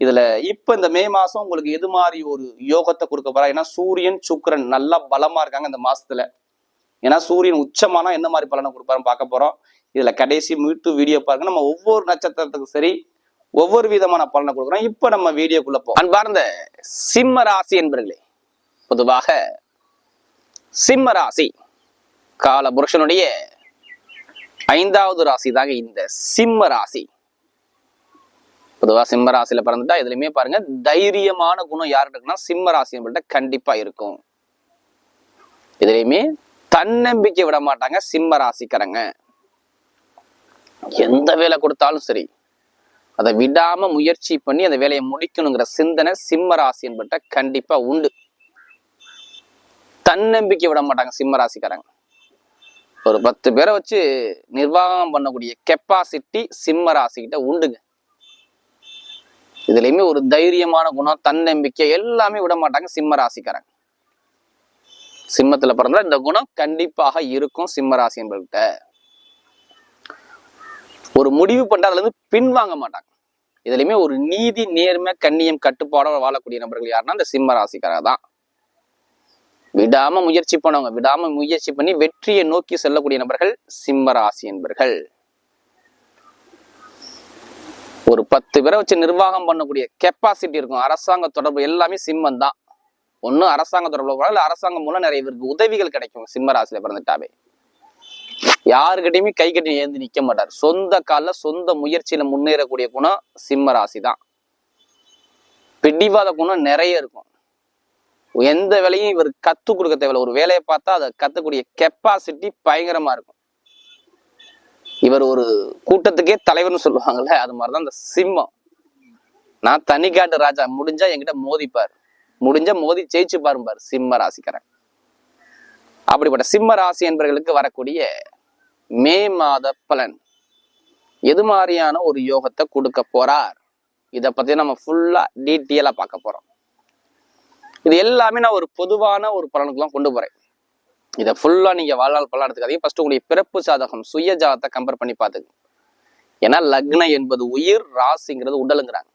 இதுல இப்ப இந்த மே மாசம் உங்களுக்கு எது மாதிரி ஒரு யோகத்தை கொடுக்க போறா? ஏன்னா சூரியன் சுக்கிரன் நல்லா பலமா இருக்காங்க இந்த மாசத்துல. ஏன்னா சூரியன் உச்சமானா என்ன மாதிரி பலனை கொடுப்பாருன்னு பார்க்க போறோம். இதுல கடைசி மீட்டு வீடியோ பாருங்க. நம்ம ஒவ்வொரு நட்சத்திரத்துக்கும் சரி ஒவ்வொரு விதமான பலனை கொடுக்குறோம். இப்ப நம்ம வீடியோக்குள்ள போ அன்பார்ந்த சிம்ம ராசி என்பர்களே பொதுவாக சிம்ம ராசி கால புருஷனுடைய ஐந்தாவது ராசி தாங்க இந்த சிம்ம ராசி. பொதுவா சிம்ம ராசியில பிறந்துட்டா இதுலயுமே பாருங்க தைரியமான குணம் யார்கிட்ட இருக்குன்னா சிம்ம ராசி நம்மள்கிட்ட கண்டிப்பா இருக்கும். இதுலயுமே தன்னம்பிக்கை விட மாட்டாங்க சிம்ம ராசிக்காரங்க. எந்த வேலை கொடுத்தாலும் சரி அதை விடாம முயற்சி பண்ணி அந்த வேலையை முடிக்கணுங்கிற சிந்தனை சிம்ம ராசி என்பட்ட கண்டிப்பா உண்டு. தன்னம்பிக்கை விட மாட்டாங்க சிம்ம ராசிக்காரங்க. ஒரு பத்து பேரை வச்சு நிர்வாகம் பண்ணக்கூடிய கெப்பாசிட்டி சிம்ம ராசிக்கிட்ட உண்டுங்க. இதுலயுமே ஒரு தைரியமான குணம் தன்னம்பிக்கை எல்லாமே விட மாட்டாங்க சிம்ம ராசிக்காரங்க. சிம்மத்துல பிறந்தா இந்த குணம் கண்டிப்பாக இருக்கும் சிம்ம ராசி என்பவர்கிட்ட. ஒரு முடிவு பண்ணிட்டு அதுல இருந்து பின்வாங்க மாட்டாங்க. இதுலயுமே ஒரு நீதி நேர்மை கண்ணியம் கட்டுப்பாடோட வாழக்கூடிய நபர்கள் யாருன்னா இந்த சிம்ம ராசிக்காரர் தான். விடாம முயற்சி பண்ணவங்க விடாம முயற்சி பண்ணி வெற்றியை நோக்கி செல்லக்கூடிய நபர்கள் சிம்ம ராசி என்பர்கள். ஒரு பத்து பேரை வச்சு நிர்வாகம் பண்ணக்கூடிய கெப்பாசிட்டி இருக்கும். அரசாங்க தொடர்பு எல்லாமே சிம்மம் தான். ஒன்றும் அரசாங்க தொடர்பில் இல்லை அரசாங்கம் மூலம் நிறைய பேருக்கு உதவிகள் கிடைக்கும். சிம்ம ராசியில பிறந்துட்டாவே. யாருக்கிட்டையுமே கை கட்டி ஏந்து நிற்க மாட்டார். சொந்த காலில் சொந்த முயற்சியில முன்னேறக்கூடிய குணம் சிம்ம ராசி தான். பிடிவாத குணம் நிறைய இருக்கும். எந்த வேலையும் இவர் கற்றுக் கொடுக்க தேவையில்ல. ஒரு வேலையை பார்த்தா அதை கத்தக்கூடிய கெப்பாசிட்டி பயங்கரமா இருக்கும். இவர் ஒரு கூட்டத்துக்கே தலைவர்னு சொல்லுவாங்கல்ல அது மாதிரிதான் அந்த சிம்மம். நான் தனிக்காட்டு ராஜா முடிஞ்சா என்கிட்ட மோதிப்பார். முடிஞ்சா மோதி ஜெயிச்சு பாரும்பார் சிம்ம ராசிக்காரன். அப்படிப்பட்ட சிம்ம ராசி என்பவர்களுக்கு வரக்கூடிய மே மாத பலன். எது மாதிரியான ஒரு யோகத்தை கொடுக்க போறார்? இத பத்தி நம்ம ஃபுல்லா டீட்டெயிலா பார்க்க போறோம். இது எல்லாமே நான் ஒரு பொதுவான ஒரு பலனுக்குலாம் கொண்டு போறேன். இதை ஃபுல்லா நீங்க வாழ்நாள் பலன் எடுத்துக்காதீங்க. ஃபர்ஸ்ட் உங்களுடைய பிறப்பு சாதகம் சுய ஜாதகத்தை கம்பேர் பண்ணி பார்த்துங்க ஏன்னா லக்னம் என்பது உயிர் ராசிங்கிறது உடலுங்கிறாங்க.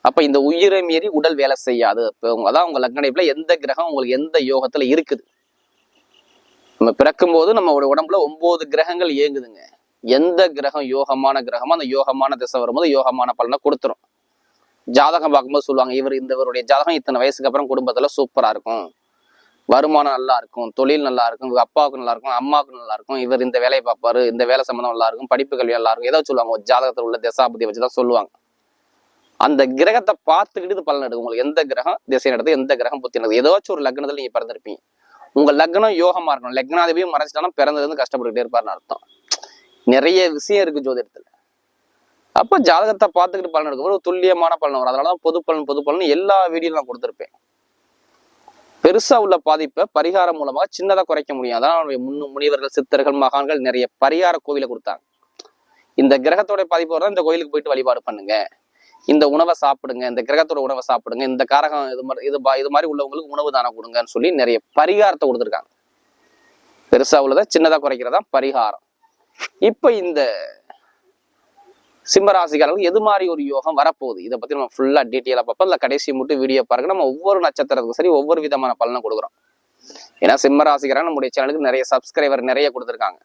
அப்போ இந்த உயிரை மீறி உடல் வேலை செய்யாது. இப்போ உங்க- அதான் உங்க லக்ன எந்த கிரகம் உங்களுக்கு எந்த யோகத்துல இருக்குது? நம்ம பிறக்கும் போது நம்மளோட உடம்புல ஒன்பது கிரகங்கள் இயங்குதுங்க. எந்த கிரகம் யோகமான கிரகமோ அந்த யோகமான திசை வரும்போது யோகமான பலனை கொடுத்துரும். ஜாதகம் பார்க்கும்போது சொல்லுவாங்க இவர் இந்தவருடைய ஜாதகம் இத்தனை வயசுக்கு அப்புறம் குடும்பத்தில் சூப்பரா இருக்கும். வருமானம் நல்லா இருக்கும் தொழில் நல்லா இருக்கும் அப்பாவுக்கு நல்லா இருக்கும் அம்மாவுக்கு நல்லா இருக்கும் இவர் இந்த வேலையை பார்ப்பாரு இந்த வேலை சம்மந்தம் நல்லா இருக்கும் படிப்பு கல்வி நல்லா இருக்கும் ஏதோ சொல்லுவாங்க ஒரு ஜாதகத்தில் உள்ள திசாபதி வச்சுதான் சொல்லுவாங்க. அந்த கிரகத்தை பார்த்துக்கிட்டு இது பலன் எடுக்கும். உங்களுக்கு எந்த கிரகம் திசை நடத்து எந்த கிரகம் புத்தி நடக்குது ஏதாச்சும் ஒரு லக்னத்தில் நீங்க பிறந்திருப்பீங்க. உங்க லக்னம் யோகமா இருக்கணும். லக்னாதிபதியும் மறைச்சிட்டாலும் பிறந்தது இருந்து கஷ்டப்பட்டுக்கிட்டே இருப்பாருன்னு அர்த்தம். நிறைய விஷயம் இருக்கு ஜோதிடத்துல. அப்போ ஜாதகத்தை பார்த்துக்கிட்டு பலன் எடுக்கும். ஒரு துல்லியமான பலன் வரும். அதனாலதான் பொது பலன் பொது பலன் எல்லா வீடியோ நான் கொடுத்துருப்பேன். பெருசா உள்ள பாதிப்பை பரிகாரம் மூலமாக சின்னதா குறைக்க முடியும் அதான் முன்னு முனிவர்கள் சித்தர்கள் மகான்கள் நிறைய பரிகார கோவிலை கொடுத்தாங்க. இந்த கிரகத்தோட பாதிப்பு வரதான் இந்த கோயிலுக்கு போயிட்டு வழிபாடு பண்ணுங்க. இந்த உணவை சாப்பிடுங்க இந்த கிரகத்தோட உணவை சாப்பிடுங்க இந்த காரகம் இது மாதிரி இது இது மாதிரி உள்ளவங்களுக்கு உணவு தானம் கொடுங்கன்னு சொல்லி நிறைய பரிகாரத்தை கொடுத்துருக்காங்க. பெருசா உள்ளதை சின்னதா குறைக்கிறதா பரிகாரம். இப்ப இந்த சிம்மராசிக்காரர்களுக்கு எது மாதிரி ஒரு யோகம் வரப்போகுது? இதை பத்தி நம்ம ஃபுல்லா டீட்டெயிலா பார்ப்போம். இல்லை கடைசி மட்டும் வீடியோ பாருங்க. நம்ம ஒவ்வொரு நட்சத்திரத்துக்கும் சரி ஒவ்வொரு விதமான பலனை கொடுக்குறோம். ஏன்னா சிம்மராசிக்காரன் நம்முடைய சேனலுக்கு நிறைய சப்ஸ்கிரைபர் நிறைய கொடுத்துருக்காங்க.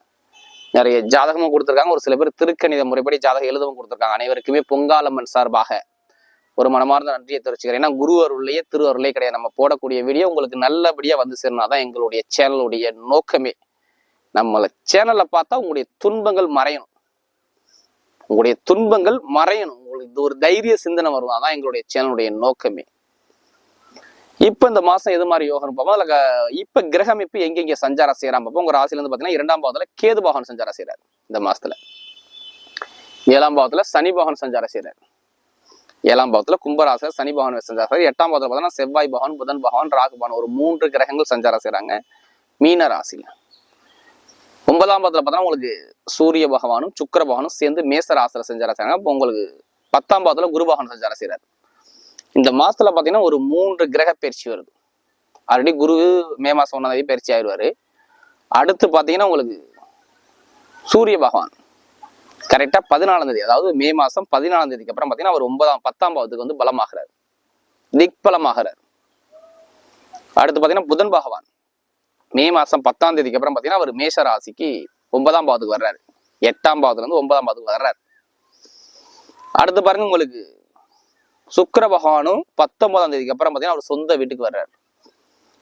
நிறைய ஜாதகமும் கொடுத்துருக்காங்க. ஒரு சில பேர் திருக்கணித முறைப்படி ஜாதகம் எழுதவும் கொடுத்துருக்காங்க. அனைவருக்குமே பொங்காலம்மன் சார்பாக ஒரு மனமார்ந்த நன்றியை தெரிவிச்சுக்கிறேன். ஏன்னா குரு அருள்லையே திரு அருளே கிடையாது. நம்ம போடக்கூடிய வீடியோ உங்களுக்கு நல்லபடியா வந்து சேரணும் அதான் எங்களுடைய சேனலுடைய நோக்கமே. நம்மளை சேனலை பார்த்தா உங்களுடைய துன்பங்கள் மறையணும் உங்களுடைய துன்பங்கள் மறையணும். உங்களுக்கு இது ஒரு தைரிய சிந்தனை வரும். அதான் எங்களுடைய சேனலுடைய நோக்கமே. இப்ப இந்த மாசம் எது மாதிரி யோகம் பார்ப்போம் அதுல இப்ப கிரகம் இப்ப எங்கெங்க சஞ்சாரம் செய்யறான் பார்ப்போம் உங்க ராசில இருந்து பாத்தீங்கன்னா இரண்டாம் பாவத்துல கேது பாகன் சஞ்சாரம் செய்யறாரு இந்த மாசத்துல. ஏழாம் பாவத்துல சனி பாகன் சஞ்சாரம் செய்யறாரு ஏழாம் பாவத்துல கும்பராசர் சனி பகவான் சஞ்சாரம் செய்யறாரு எட்டாம் பாவத்துல பார்த்தீங்கன்னா செவ்வாய் பகவான் புதன் பகவான் ராகு பகவான் ஒரு மூன்று கிரகங்கள் சஞ்சாரம் செய்யறாங்க மீன ராசியில. ஒன்பதாம் பாதத்தில் பார்த்தோன்னா உங்களுக்கு சூரிய பகவானும் சுக்கிர பகவானும் சேர்ந்து மேச ராசியில சஞ்சாரம் செய்யறாங்க இப்போ உங்களுக்கு பத்தாம் பாதத்தில் குரு பகவான் சஞ்சாரம் இந்த மாசத்துல பார்த்தீங்கன்னா ஒரு மூன்று கிரக பயிற்சி வருது. ஆல்ரெடி குரு மே மாதம் ஒன்றாம் தேதி பயிற்சி ஆயிடுவார். அடுத்து பார்த்தீங்கன்னா உங்களுக்கு சூரிய பகவான். கரெக்டாக பதினாலாம் தேதி அதாவது மே மாதம் பதினாலாம் தேதிக்கு அப்புறம் பார்த்தீங்கன்னா அவர் ஒன்பதாம் பத்தாம் பாவத்துக்கு வந்து பலமாகிறார். திக் பலமாகிறார் அடுத்து பார்த்தீங்கன்னா புதன் பகவான். மே மாசம் பத்தாம் தேதிக்கு அப்புறம் பாத்தீங்கன்னா அவர் மேஷ ராசிக்கு ஒன்பதாம் பாவத்துக்கு வர்றாரு. எட்டாம் பாவத்துலேருந்து ஒன்பதாம் பாவத்துக்கு வர்றாரு. அடுத்து பாருங்க உங்களுக்கு. சுக்கர பகவானும் பத்தொன்பதாம் தேதிக்கு அப்புறம் பாத்தீங்கன்னா அவர் சொந்த வீட்டுக்கு வர்றாரு.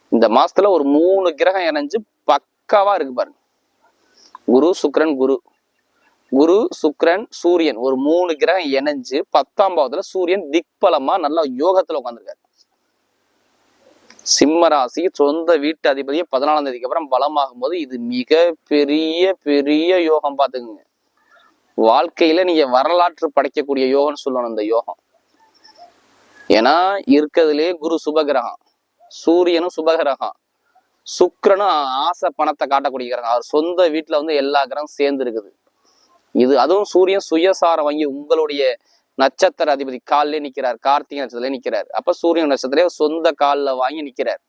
இந்த மாசத்துல ஒரு மூணு கிரகம் இணைஞ்சு பக்காவா இருக்கு பாருங்க. குரு சுக்கரன் குரு. குரு சுக்கரன் சூரியன். ஒரு மூணு கிரகம் இணைஞ்சு பத்தாம் பாவத்துல சூரியன் திக்பலமா நல்லா யோகத்துல உட்காந்துருக்காரு சிம்ம ராசி சொந்த வீட்டு அதிபதியை பதினாலாம் தேதிக்கு அப்புறம் பலமாகும் போது இது மிக பெரிய பெரிய யோகம் பாத்துக்குங்க வாழ்க்கையில நீங்க வரலாற்று படைக்கக்கூடிய யோகம்னு சொல்லணும் இந்த யோகம். ஏன்னா இருக்கிறதுலே குரு சுபகிரகம் சூரியனும் சுபகிரகம் சுக்கரனும் ஆசை பணத்தை காட்டக்கூடிய கிரகம். அவர் சொந்த வீட்டுல வந்து எல்லா கிரகம் சேர்ந்து இருக்குது. இது அதுவும் சூரியன் சுயசாரம் வாங்கி உங்களுடைய நட்சத்திர அதிபதி காலிலே நிற்கிறார் கார்த்திகை நட்சத்திரத்திலே நிற்கிறார் அப்ப சூரியன் நட்சத்திரத்திலே சொந்த காலில் வாங்கி நிற்கிறார்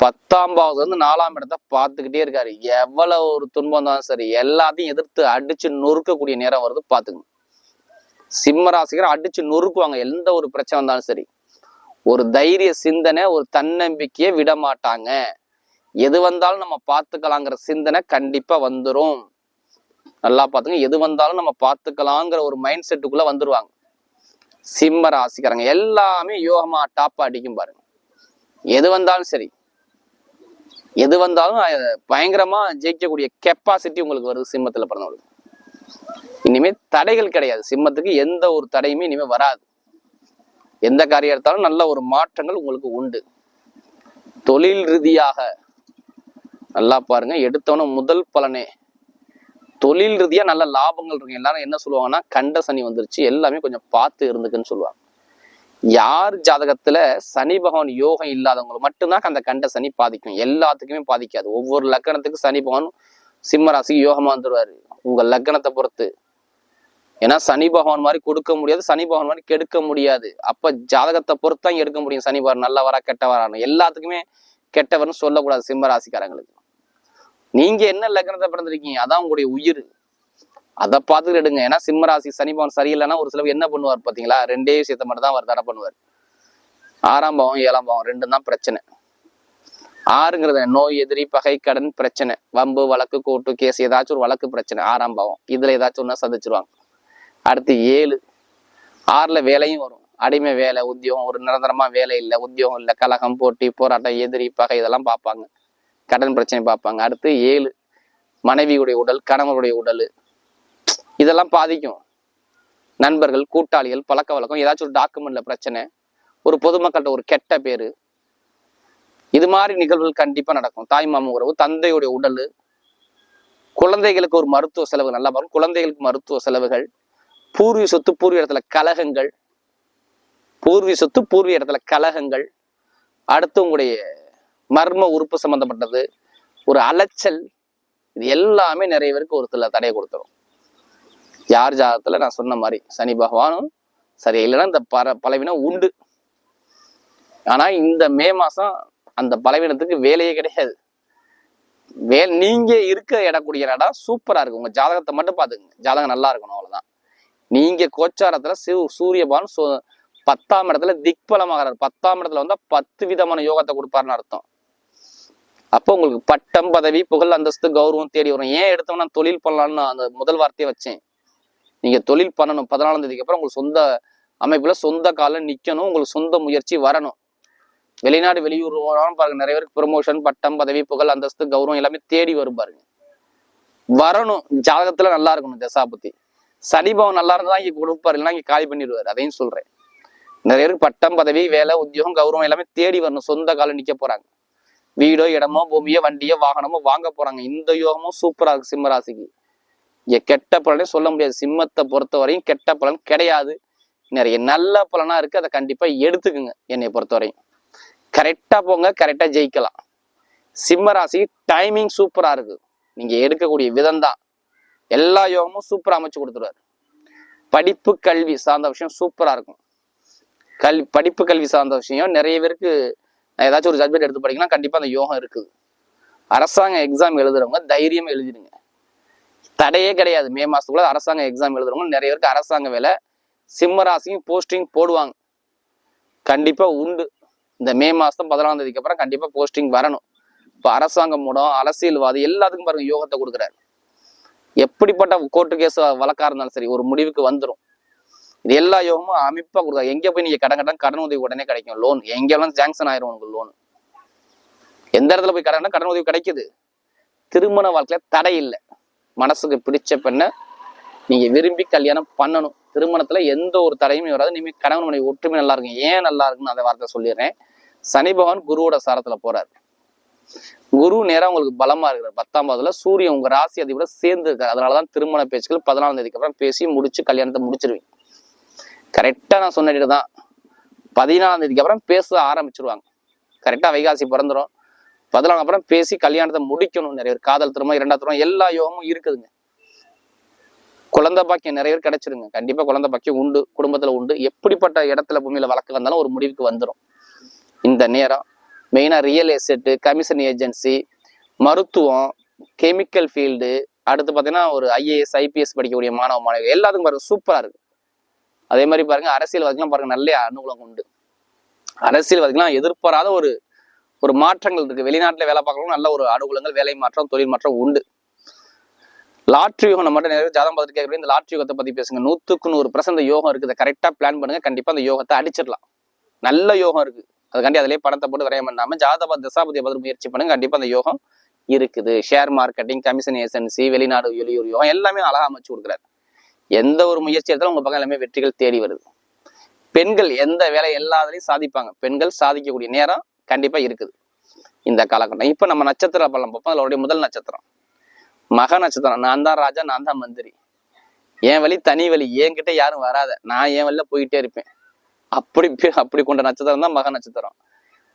பத்தாம் பாவத்துல இருந்து நாலாம் இடத்த பார்த்துக்கிட்டே இருக்காரு. எவ்வளவு ஒரு துன்பம் தான் சரி எல்லாத்தையும் எதிர்த்து அடிச்சு நொறுக்கக்கூடிய நேரம் வருது பார்த்துக்கணும். சிம்ம ராசிகர் அடிச்சு நொறுக்குவாங்க எந்த ஒரு பிரச்சனை வந்தாலும் சரி. ஒரு தைரிய சிந்தனை ஒரு தன்னம்பிக்கையை விட மாட்டாங்க எது வந்தாலும் நம்ம பார்த்துக்கலாங்கிற சிந்தனை கண்டிப்பா வந்துடும் நல்லா பார்த்துங்க. எது வந்தாலும் நம்ம பார்த்துக்கலாங்கிற ஒரு மைண்ட் செட்டுக்குள்ள வந்துருவாங்க. சிம்ம ராசிக்காரங்க. எல்லாமே யோகமா டாப்பா அடிக்கும் பாருங்க. எது வந்தாலும் சரி. எது வந்தாலும் பயங்கரமா ஜெயிக்கக்கூடிய கெப்பாசிட்டி உங்களுக்கு வருது சிம்மத்துல பிறந்தவங்களுக்கு. இனிமே தடைகள் கிடையாது. சிம்மத்துக்கு எந்த ஒரு தடையுமே இனிமே வராது. எந்த காரியம் எடுத்தாலும் நல்ல ஒரு மாற்றங்கள் உங்களுக்கு உண்டு. தொழில் ரீதியாக நல்லா பாருங்க. எடுத்தவன முதல் பலனே தொழில் ரீதியாக நல்ல லாபங்கள் இருக்கு எல்லாரும் என்ன சொல்லுவாங்கன்னா கண்ட சனி வந்துருச்சு எல்லாமே கொஞ்சம் பார்த்து இருந்துக்குன்னு சொல்லுவாங்க. யார் ஜாதகத்துல சனி பகவான் யோகம் இல்லாதவங்களுக்கு மட்டும்தான் அந்த கண்ட சனி பாதிக்கும். எல்லாத்துக்குமே பாதிக்காது. ஒவ்வொரு லக்கணத்துக்கு சனி பகவான் சிம்ம ராசிக்கு யோகமா வந்துருவாரு. உங்க லக்கணத்தை பொறுத்து. ஏன்னா சனி பகவான் மாதிரி கொடுக்க முடியாது சனி பகவான் மாதிரி கெடுக்க முடியாது. அப்ப ஜாதகத்தை பொறுத்து தான் எடுக்க முடியும். சனி பகவான் நல்லவரா கெட்டவரான்னு. எல்லாத்துக்குமே கெட்டவர்னு சொல்லக்கூடாது சிம்ம ராசிக்காரங்களுக்கு. நீங்க என்ன லக்னத்தை பிறந்திருக்கீங்க? அதான் உங்களுடைய உயிர். அதை பார்த்துட்டு எடுங்க ஏன்னா சிம்ம ராசி சரியில்லைன்னா ஒரு சிலர் என்ன பண்ணுவார் பாத்தீங்களா ரெண்டே விஷயத்த மட்டும் தான் அவர் தடை பண்ணுவார். ஆறாம் பாவம் ஏழாம் பாவம் ரெண்டும் தான் பிரச்சனை. ஆறுங்கிறது நோய் எதிரி பகை கடன் பிரச்சனை. வம்பு வழக்கு கோர்ட்டு கேஸ் ஏதாச்சும் ஒரு வழக்கு பிரச்சனை. ஆறாம் பாவம். இதுல ஏதாச்சும் ஒன்றா சந்திச்சிருவாங்க. அடுத்து ஏழு. ஆறுல வேலையும் வரும். அடிமை வேலை உத்தியோகம். ஒரு நிரந்தரமா வேலை இல்லை உத்தியோகம் இல்லை. கலகம் போட்டி போராட்டம் எதிரி பகை இதெல்லாம் பார்ப்பாங்க. கடன் பிரச்சனை பார்ப்பாங்க. அடுத்து ஏழு மனைவியுடைய உடல் கணவருடைய உடல். இதெல்லாம் பாதிக்கும். நண்பர்கள் கூட்டாளிகள் பழக்க வழக்கம் ஏதாச்சும் ஒரு டாக்குமெண்ட்ல பிரச்சனை ஒரு பொதுமக்கள்கிட்ட ஒரு கெட்ட பேர். இது மாதிரி நிகழ்வுகள் கண்டிப்பாக நடக்கும். தாய் மாமன் உறவு தந்தையுடைய உடல். குழந்தைகளுக்கு ஒரு மருத்துவ செலவு நல்லா வரும். குழந்தைகளுக்கு மருத்துவ செலவுகள். பூர்வீக சொத்து பூர்வீக இடத்துல கலகங்கள் பூர்வீக சொத்து பூர்வீக இடத்துல கலகங்கள் அடுத்து உங்களுடைய மர்ம உறுப்பு சம்பந்தப்பட்டது ஒரு அலைச்சல் இது எல்லாமே நிறைய பேருக்கு ஒரு சில தடையை கொடுத்துரும். யார் ஜாதகத்துல நான் சொன்ன மாதிரி சனி பகவானும் சரி இல்லைன்னா இந்த பர பலவீனம் உண்டு. ஆனா இந்த மே மாசம் அந்த பலவீனத்துக்கு வேலையே கிடையாது. வே நீங்க இருக்க இடக்கூடிய இடம் சூப்பரா இருக்கு உங்க ஜாதகத்தை மட்டும் பாத்துக்கங்க ஜாதகம் நல்லா இருக்கணும் அவ்வளவுதான். நீங்க கோச்சாரத்துல சிவ சூரியபான் சோ பத்தாம் இடத்துல திக்பலமாகிறார். பத்தாம் இடத்துல வந்தா பத்து விதமான யோகத்தை கொடுப்பாருன்னு அர்த்தம். அப்போ உங்களுக்கு பட்டம் பதவி புகழ் அந்தஸ்து கௌரவம் தேடி வரும். ஏன் எடுத்தோம்னா தொழில் பண்ணலாம்னு நான் அந்த முதல் வார்த்தையை வச்சேன். நீங்க தொழில் பண்ணணும். பதினாலாம் தேதிக்கு அப்புறம் உங்களுக்கு சொந்த அமைப்புல சொந்த காலம் நிக்கணும். உங்களுக்கு சொந்த முயற்சி வரணும். வெளிநாடு வெளியூர் பாருங்க நிறைய பேருக்கு ப்ரொமோஷன் பட்டம் பதவி புகழ் அந்தஸ்து கௌரவம் எல்லாமே தேடி வரும் பாருங்க. வரணும். ஜாதகத்துல நல்லா இருக்கணும் தசாபதி சனிபவன் நல்லா இருந்தா இங்க கொடுப்பாரு. இல்லைன்னா இங்க காலி பண்ணிடுவாரு. அதையும் சொல்றேன். நிறைய பேருக்கு பட்டம் பதவி வேலை உத்தியோகம் கௌரவம் எல்லாமே தேடி வரணும். சொந்த காலம் நிக்க போறாங்க. வீடோ இடமோ பூமியோ வண்டியோ வாகனமோ வாங்க போறாங்க. இந்த யோகமும் சூப்பரா இருக்கு சிம்ம ராசிக்கு. இங்க கெட்ட பலனே சொல்ல முடியாது. சிம்மத்தை பொறுத்த வரையும் கெட்ட பலன் கிடையாது. நிறைய நல்ல பலனா இருக்கு. அதை கண்டிப்பா எடுத்துக்குங்க என்னை பொறுத்தவரையும். கரெக்டா போங்க கரெக்டா ஜெயிக்கலாம். சிம்ம ராசி டைமிங் சூப்பரா இருக்கு. நீங்க எடுக்கக்கூடிய விதம் தான். எல்லா யோகமும் சூப்பரா அமைச்சு கொடுத்துருவாரு. படிப்பு கல்வி சார்ந்த விஷயம் சூப்பரா இருக்கும். கல்வி படிப்பு கல்வி சார்ந்த விஷயம் நிறைய பேருக்கு ஏதாச்சும் ஒரு சப்ஜெக்ட் எடுத்து படிக்கணும் கண்டிப்பாக அந்த யோகம் இருக்குது. அரசாங்க எக்ஸாம் எழுதுறவங்க தைரியம் எழுதிடுங்க. தடையே கிடையாது. மே மாதத்துக்குள்ள அரசாங்க எக்ஸாம் எழுதுறவங்க நிறைய பேருக்கு அரசாங்க வேலை. சிம்மராசியும் போஸ்டிங் போடுவாங்க. கண்டிப்பாக உண்டு. இந்த மே மாதம் பதினாலாம் தேதிக்கு அப்புறம் கண்டிப்பாக போஸ்டிங் வரணும். இப்போ அரசாங்கம் மூலம் அரசியல்வாதி எல்லாத்துக்கும் பாருங்க யோகத்தை கொடுக்குறாரு. எப்படிப்பட்ட கோர்ட்டு கேஸ் வழக்காக இருந்தாலும் சரி ஒரு முடிவுக்கு வந்துடும் இது எல்லா யோகமும் அமைப்பாக கொடுக்காது. எங்கே போய் நீங்க கடன் கடன் கடன் உதவி உடனே கிடைக்கும். லோன் எங்கெல்லாம் சாங்ஷன் ஆயிரும் உங்களுக்கு லோன் எந்த இடத்துல போய் கடன் கடன் உதவி கிடைக்குது? திருமண வாழ்க்கையில் தடை இல்லை. மனசுக்கு பிடிச்ச பெண்ணை நீங்க விரும்பி கல்யாணம் பண்ணணும். திருமணத்தில் எந்த ஒரு தடையுமே வராது. நீங்கள் கணவன் மனைவி ஒற்றுமை நல்லா இருக்கும். ஏன் நல்லா இருக்குன்னு அந்த வார்த்தை சொல்லிடுறேன். சனி பகவான் குருவோட சாரத்தில் போறாரு. குரு நேரம் உங்களுக்கு பலமா இருக்கிறார். பத்தாம் பாதத்துல சூரியன் உங்க ராசி அதிபரோட சேர்ந்து இருக்காரு. அதனாலதான் திருமண பேச்சுக்கள் பதினாலாம் தேதிக்கு அப்புறம் பேசி முடிச்சு கல்யாணத்தை முடிச்சிருவீங்க. கரெக்டாக நான் சொன்ன date தான் பதினாலாம் தேதிக்கு அப்புறம் பேச ஆரம்பிச்சிருவாங்க. கரெக்டாக வைகாசி பிறந்துரும். பதினாலாம் அப்புறம் பேசி கல்யாணத்தை முடிக்கணும் நிறைய பேர். காதல் திரும்ப இரண்டாவது திரும்ப எல்லா யோகமும் இருக்குதுங்க. குழந்தை பாக்கியம் நிறைய பேர் கிடைச்சிருங்க. கண்டிப்பாக குழந்தை பாக்கியம் உண்டு குடும்பத்தில் உண்டு. எப்படிப்பட்ட இடத்துல பூமியில் வழக்கு வந்தாலும் ஒரு முடிவுக்கு வந்துடும் இந்த நேரம் மெயினாக ரியல் எஸ்டேட்டு கமிஷன் ஏஜென்சி மருத்துவம் கெமிக்கல் ஃபீல்டு அடுத்து பார்த்தீங்கன்னா ஒரு ஐஏஎஸ் ஐபிஎஸ் படிக்கக்கூடிய மாணவ மாணவிகள் எல்லாத்துக்கும் பாருங்க சூப்பராக இருக்குது அதே மாதிரி பாருங்க அரசியல்வாதிகளாம் பாருங்க நல்ல அனுகூலம் உண்டு. அரசியல்வாதிகளாம் எதிர்பாராத ஒரு ஒரு மாற்றங்கள் இருக்கு. வெளிநாட்டில் வேலை பார்க்கறவங்க நல்ல ஒரு அனுகூலங்கள் வேலை மாற்றம் தொழில் மாற்றம் உண்டு. லாட்ரி யோகம் நம்ம நிறைய பேர் ஜாதகம் பார்த்துட்டு கேட்குறேன் இந்த லாட்ரி யோகத்தை பத்தி பேசுங்க. நூத்துக்கு நூறு பிரசந்த யோகம் இருக்குது. கரெக்டா பிளான் பண்ணுங்க. கண்டிப்பா அந்த யோகத்தை அடிச்சிடலாம். நல்ல யோகம் இருக்கு. அதுக்காண்டி அதிலே பணத்தை போட்டு விரயம் பண்ணாம ஜாதபா தசாபதி பதில் முயற்சி பண்ணுங்க. கண்டிப்பா அந்த யோகம் இருக்குது. ஷேர் மார்க்கெட்டிங் கமிஷன் ஏஜென்சி வெளிநாடு வெளியூர் யோகம் எல்லாமே அழகா அமைச்சு கொடுக்குறாரு. எந்த ஒரு முயற்சி எடுத்தாலும் உங்கள் பக்கம் எல்லாமே வெற்றிகள் தேடி வருது. பெண்கள் எந்த வேலை எல்லாத்துலயும் சாதிப்பாங்க. பெண்கள் சாதிக்கக்கூடிய நேரம் கண்டிப்பாக இருக்குது. இந்த காலகட்டம். இப்போ நம்ம நட்சத்திர பலம் பார்ப்போம். அதோடைய முதல் நட்சத்திரம். மக நட்சத்திரம். நான் தான் ராஜா நான் தான் மந்திரி. என் வழி தனி வழி. என்கிட்ட யாரும் வராத. நான் என் வழியில போயிட்டே இருப்பேன். அப்படி அப்படி கொண்ட நட்சத்திரம் தான் மக நட்சத்திரம்.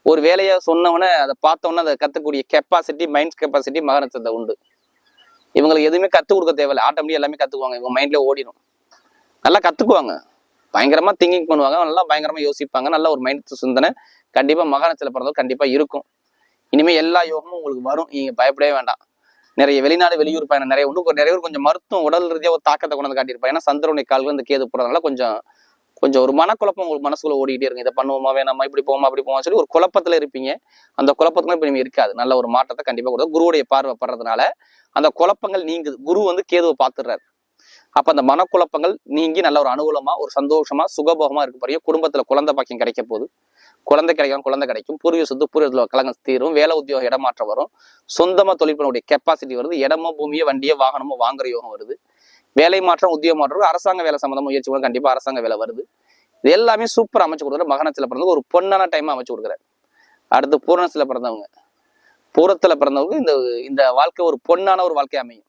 ஒரு வேலையை சொன்னவொடனே அதை பார்த்தோன்னே அதை கத்துக்கூடிய கெப்பாசிட்டி மைண்ட் கெப்பாசிட்டி மக நட்சத்திரம் உண்டு. இவங்களுக்கு எதுவுமே கத்துக் கொடுக்க தேவையில்லை. ஆட்டோமேட்டிக் எல்லாமே கத்துக்குவாங்க. இவங்க மைண்ட்ல ஓடிடும் நல்லா கத்துக்குவாங்க. பயங்கரமா திங்கிங் பண்ணுவாங்க. நல்லா பயங்கரமா யோசிப்பாங்க. நல்ல ஒரு மைண்ட் சிந்தனை கண்டிப்பா மகாணத்தில் பிறந்தவங்க கண்டிப்பா இருக்கும். இனிமேல் எல்லா யோகமும் உங்களுக்கு வரும். நீங்க பயப்படவே வேண்டாம். நிறைய வெளிநாடு வெளியூர் பயணம் நிறைய இன்னும் நிறைய பேர் கொஞ்சம் மருத்துவம் உடல் ரீதியாக ஒரு தாக்கத்தை கொண்டு வந்து காட்டியிருப்பாங்க. ஏன்னா சந்திரனுடைய கால்கள் இந்த கேது போடுறதுனால கொஞ்சம் கொஞ்சம் ஒரு மனக்குழப்பம் உங்களுக்கு மனசுக்குள்ள ஓடிக்கிட்டே இருக்கும். இதை பண்ணுவோமா வேணாமா இப்படி போவோமா அப்படி போவோம் சொல்லி ஒரு குழப்பத்துல இருப்பீங்க. அந்த குழப்பத்துல இப்ப நீங்க இருக்காது. நல்ல ஒரு மாற்றத்தை கண்டிப்பா கொடுக்கும். குருவுடைய பார்வை படுறதுனால அந்த குழப்பங்கள் நீங்குது. குரு வந்து கேதுவை பார்த்துடுறாரு. அப்ப அந்த மனக்குழப்பங்கள் நீங்கி நல்ல ஒரு அனுகூலமா ஒரு சந்தோஷமா சுகபோகமா இருக்க போறீங்க. குடும்பத்துல குழந்தை பாக்கியம் கிடைக்க போகுது. குழந்தை கிடைக்கும் குழந்தை கிடைக்கும். பூர்வீக சொத்து பூர்வீகத்துல கலங்க தீரும். வேலை உத்தியோகம் இடமாற்றம் வரும். சொந்தமா தொழில் பண்ணக்கூடிய கெப்பாசிட்டி வருது. இடமோ பூமியோ வண்டியோ வாகனமோ வாங்குற யோகம் வருது. வேலை மாற்றம் உத்தியோக மாற்றம் அரசாங்க வேலை சம்பந்தமா முயற்சி கூட கண்டிப்பா அரசாங்க வேலை வருது. இது எல்லாமே சூப்பர் அமைச்சு கொடுக்குற மகனத்துல பிறந்தவங்க. ஒரு பொண்ணான டைம் அமைச்சு கொடுக்குறாரு. அடுத்து பூரணத்துல பிறந்தவங்க. பூரத்துல பிறந்தவங்க இந்த இந்த வாழ்க்கை ஒரு பொண்ணான ஒரு வாழ்க்கை அமையும்.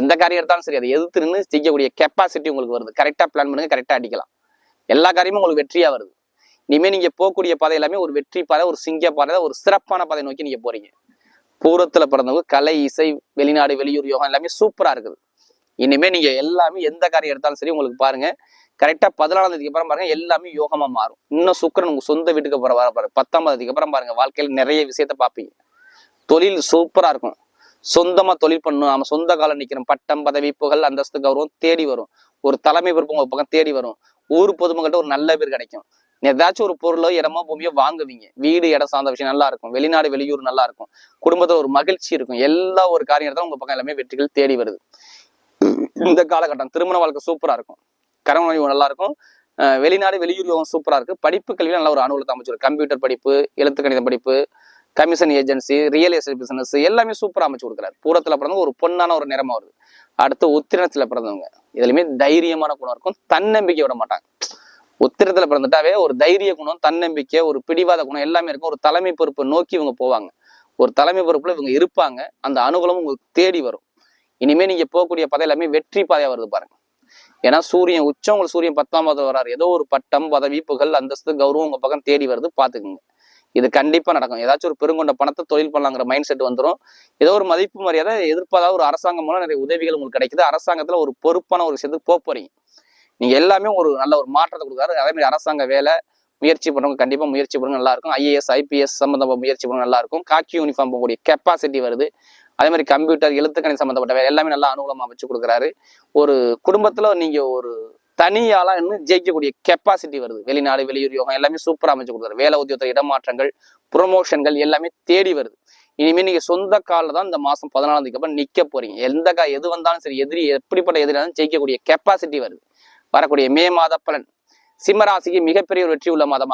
எந்த காரியம் எடுத்தாலும் சரி அதை எதிர்த்து நின்று செய்யக்கூடிய கெப்பாசிட்டி உங்களுக்கு வருது. கரெக்டாக பிளான் பண்ணுங்க கரெக்டாக அடிக்கலாம். எல்லா காரியமும் உங்களுக்கு வெற்றியாக வருது. இனிமேல் நீங்கள் போகக்கூடிய பாதை எல்லாமே ஒரு வெற்றி பாதை ஒரு சிங்க பாதை ஒரு சிறப்பான பாதை நோக்கி நீங்கள் போறீங்க. பூரத்தில் பிறந்தவங்க கலை இசை வெளிநாடு வெளியூர் யோகம் எல்லாமே சூப்பராக இருக்குது. இனிமே நீங்க எல்லாமே எந்த காரியம் எடுத்தாலும் சரி உங்களுக்கு பாருங்க கரெக்டா பதினாலாம் தேதிக்கு அப்புறம் பாருங்க எல்லாமே யோகமா மாறும். இன்னும் சுக்கரன் உங்க சொந்த வீட்டுக்கு அப்புறம் வர பாருங்க பத்தாம் தேதிக்கு அப்புறம் பாருங்க வாழ்க்கையில் நிறைய விஷயத்த பார்ப்பீங்க. தொழில் சூப்பரா இருக்கும். சொந்தமா தொழில் பண்ணும் நம்ம சொந்த காலம் நிற்கிறோம் பட்டம் பதவி புகழ் அந்தஸ்து கௌரவம் தேடி வரும். ஒரு தலைமை பொறுப்பு உங்கள் பக்கம் தேடி வரும். ஊர் பொதுமக்கள்கிட்ட ஒரு நல்ல பேர் கிடைக்கும். ஏதாச்சும் ஒரு பொருளோ இடமோ பூமியோ வாங்குவீங்க. வீடு இடம் சார்ந்த விஷயம் நல்லா இருக்கும். வெளிநாடு வெளியூர் நல்லா இருக்கும். குடும்பத்தில் ஒரு மகிழ்ச்சி இருக்கும். எல்லா ஒரு காரியத்தான் உங்க பக்கம் எல்லாமே வெற்றிகள் தேடி வருது. இந்த காலகட்டம் திருமண வாழ்க்கை சூப்பரா இருக்கும். கரவணி நல்லா இருக்கும். வெளிநாடு வெளியூர் யோகம் சூப்பரா இருக்கு. படிப்பு கல்வியில நல்ல ஒரு அனுகூலத்தை அமைச்சிருக்கு. கம்ப்யூட்டர் படிப்பு எழுத்து கணிதம் படிப்பு commission agency real estate business எல்லாமே சூப்பராக அமைச்சு கொடுக்குறாரு. பூரத்தில் பிறந்தவங்க ஒரு பொண்ணான ஒரு நிறமா வருது. அடுத்து உத்திரத்தில் பிறந்தவங்க. இதுலையுமே தைரியமான குணம் இருக்கும். தன்னம்பிக்கை விட மாட்டாங்க. உத்திரத்துல பிறந்துட்டாவே ஒரு தைரிய குணம் தன்னம்பிக்கை ஒரு பிடிவாத குணம் எல்லாமே இருக்கும். ஒரு தலைமை பொறுப்பை நோக்கி இவங்க போவாங்க. ஒரு தலைமை பொறுப்புல இவங்க இருப்பாங்க. அந்த அனுகூலம் உங்களுக்கு தேடி வரும். இனிமே நீங்க போகக்கூடிய பதவி எல்லாமே வெற்றி பாதையா வருது பாருங்க. ஏன்னா சூரியன் உச்சம் உங்களுக்கு சூரியன் பத்தாம் பதவி வராரு. ஏதோ ஒரு பட்டம் பதவி புகழ் அந்தஸ்து கௌரவம் உங்க பக்கம் தேடி வருது. பாத்துக்குங்க. இது கண்டிப்பாக நடக்கும். ஏதாச்சும் ஒரு பெருங்கொண்ட பணத்தை தொழில் பண்ணலாங்கிற மைண்ட் செட் வந்துடும் ஏதோ ஒரு மதிப்பு மரியாதை எதிர்பாராத ஒரு அரசாங்கம் மூலம் நிறைய உதவிகள் உங்களுக்கு கிடைக்குது. அரசாங்கத்தில் ஒரு பொறுப்பான ஒரு விஷயத்துக்கு போக போறீங்க. நீங்கள் எல்லாமே ஒரு நல்ல ஒரு மாற்றத்தை கொடுக்குறாரு. அதேமாதிரி அரசாங்க வேலை முயற்சி பண்ணுறவங்க கண்டிப்பாக முயற்சி பண்ணுங்க நல்லா இருக்கும். ஐஏஎஸ் ஐபிஎஸ் சம்மந்தமாக முயற்சி பண்ணுங்க நல்லா இருக்கும். காக்கி யூனிஃபார்ம் போகக்கூடிய கெப்பாசிட்டி வருது. அதே மாதிரி கம்ப்யூட்டர் எழுத்துக்கணி சம்மந்தப்பட்ட வேலை எல்லாமே நல்லா அனுகூலமாக வச்சு கொடுக்குறாரு. ஒரு குடும்பத்தில் நீங்கள் ஒரு தனியால இன்னும் ஜெயிக்கக்கூடிய கெப்பாசிட்டி வருது. வெளிநாடு வெளியூர் யோகம் எல்லாமே சூப்பராக அமைச்சு கொடுக்குறாரு வேலை உத்தியோகத்தில் இடமாற்றங்கள் ப்ரொமோஷன்கள் எல்லாமே தேடி வருது. இனிமேல் நீங்க சொந்த காலில் தான் இந்த மாசம் பதினாலாம் தேதிக்கு அப்புறம் நிக்க போறீங்க. எந்த கா எது வந்தாலும் சரி எதிரி எப்படிப்பட்ட எதிராலும் ஜெயிக்கக்கூடிய கெப்பாசிட்டி வருது. வரக்கூடிய மே மாத பலன். சிம்ம ராசிக்கு மிகப்பெரிய ஒரு வெற்றி உள்ள மாதமாக